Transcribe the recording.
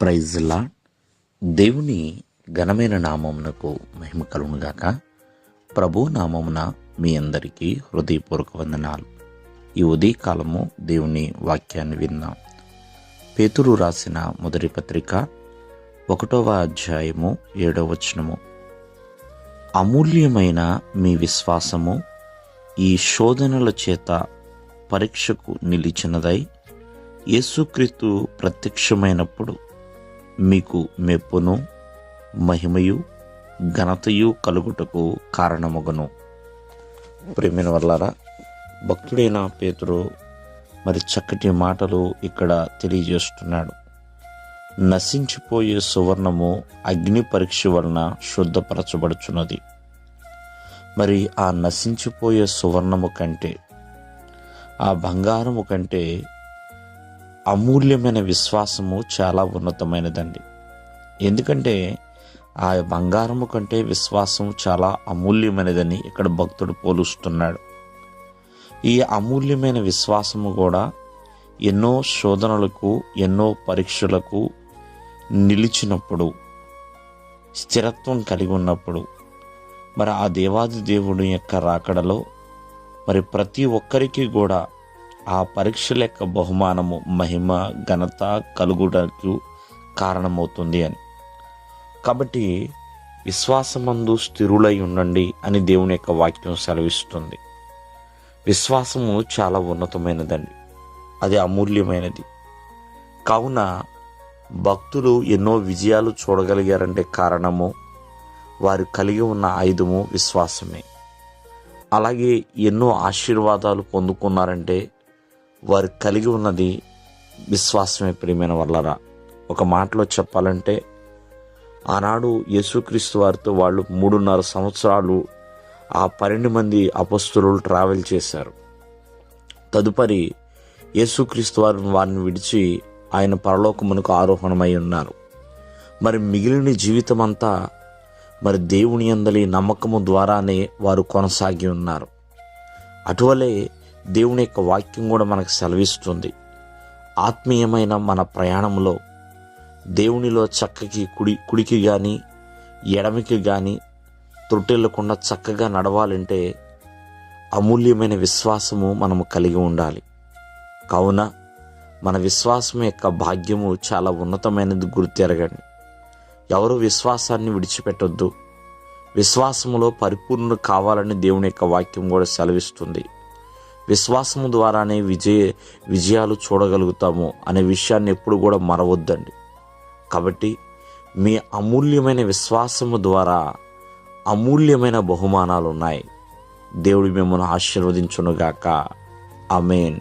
ప్రైజ్లా దేవుని ఘనమైన నామమునకు మహిమ కలుగునుగాక ప్రభు నామమున మీ అందరికీ హృదయపూర్వక వందనాలు. ఈ ఉదయకాలము దేవుని వాక్యాన్ని విన్నాం. పేతురు రాసిన మొదటి పత్రిక ఒకటవ అధ్యాయము ఏడవ వచనము. అమూల్యమైన మీ విశ్వాసము ఈ శోధనల చేత పరీక్షకు నిలిచినదై యేసుక్రీస్తు ప్రత్యక్షమైనప్పుడు మీకు మెప్పును మహిమయు ఘనతయు కలుగుటకు కారణమగును. ప్రేమిన వల్లారా భక్తుడైన పేతురు మరి చక్కటి మాటలు ఇక్కడ తెలియజేస్తున్నాడు. నశించిపోయే సువర్ణము అగ్ని పరీక్ష వలన శుద్ధపరచబడుచున్నది. మరి ఆ నశించిపోయే సువర్ణము కంటే ఆ బంగారము కంటే అమూల్యమైన విశ్వాసము చాలా ఉన్నతమైనదండి. ఎందుకంటే ఆ బంగారము కంటే విశ్వాసం చాలా అమూల్యమైనదని ఇక్కడ భక్తుడు పోలుస్తున్నాడు. ఈ అమూల్యమైన విశ్వాసము కూడా ఎన్నో శోధనలకు ఎన్నో పరీక్షలకు నిలిచినప్పుడు స్థిరత్వం కలిగి ఉన్నప్పుడు మరి ఆ దేవాది దేవుడి యొక్క రాకడలో మరి ప్రతి ఒక్కరికి కూడా ఆ పరీక్షల యొక్క బహుమానము మహిమ ఘనత కలుగుటకు కారణమవుతుంది అని. కాబట్టి విశ్వాసమందు స్థిరులై ఉండండి అని దేవుని యొక్క వాక్యం సెలవిస్తుంది. విశ్వాసము చాలా ఉన్నతమైనదండి. అది అమూల్యమైనది. కావున భక్తులు ఎన్నో విజయాలు చూడగలిగారంటే కారణము వారు కలిగి ఉన్న ఆయుధము విశ్వాసమే. అలాగే ఎన్నో ఆశీర్వాదాలు పొందుకున్నారంటే వారు కలిగి ఉన్నది విశ్వాసమే ప్రియమైన వల్లరా ఒక మాటలో చెప్పాలంటే ఆనాడు యేసుక్రీస్తు వారితో వాళ్ళు మూడున్నర సంవత్సరాలు ఆ పన్నెండు మంది అపస్తులు ట్రావెల్ చేశారు. తదుపరి యేసుక్రీస్తు వారు వారిని విడిచి ఆయన పరలోకమునకు ఆరోహణమై ఉన్నారు. మరి మిగిలిన జీవితం అంతా మరి దేవుని అందలి నమ్మకము ద్వారానే వారు కొనసాగి ఉన్నారు. అటువలే దేవుని యొక్క వాక్యం కూడా మనకు సెలవిస్తుంది. ఆత్మీయమైన మన ప్రయాణంలో దేవునిలో చక్కకి కుడి కుడికి కానీ ఎడమికి కానీ త్రుటిల్లకుండా చక్కగా నడవాలంటే అమూల్యమైన విశ్వాసము మనము కలిగి ఉండాలి. కావున మన విశ్వాసం యొక్క భాగ్యము చాలా ఉన్నతమైనది గుర్తెరగండి. ఎవరు విశ్వాసాన్ని విడిచిపెట్టొద్దు. విశ్వాసములో పరిపూర్ణ కావాలని దేవుని యొక్క వాక్యం కూడా సెలవిస్తుంది. విశ్వాసము ద్వారానే విజయ విజయాలు చూడగలుగుతాము అనే విషయాన్ని ఎప్పుడు కూడా మరవద్దండి. కాబట్టి మీ అమూల్యమైన విశ్వాసము ద్వారా అమూల్యమైన బహుమానాలు ఉన్నాయి దేవుడు మిమ్మల్ని ఆశీర్వదించునుగాక. అమేన్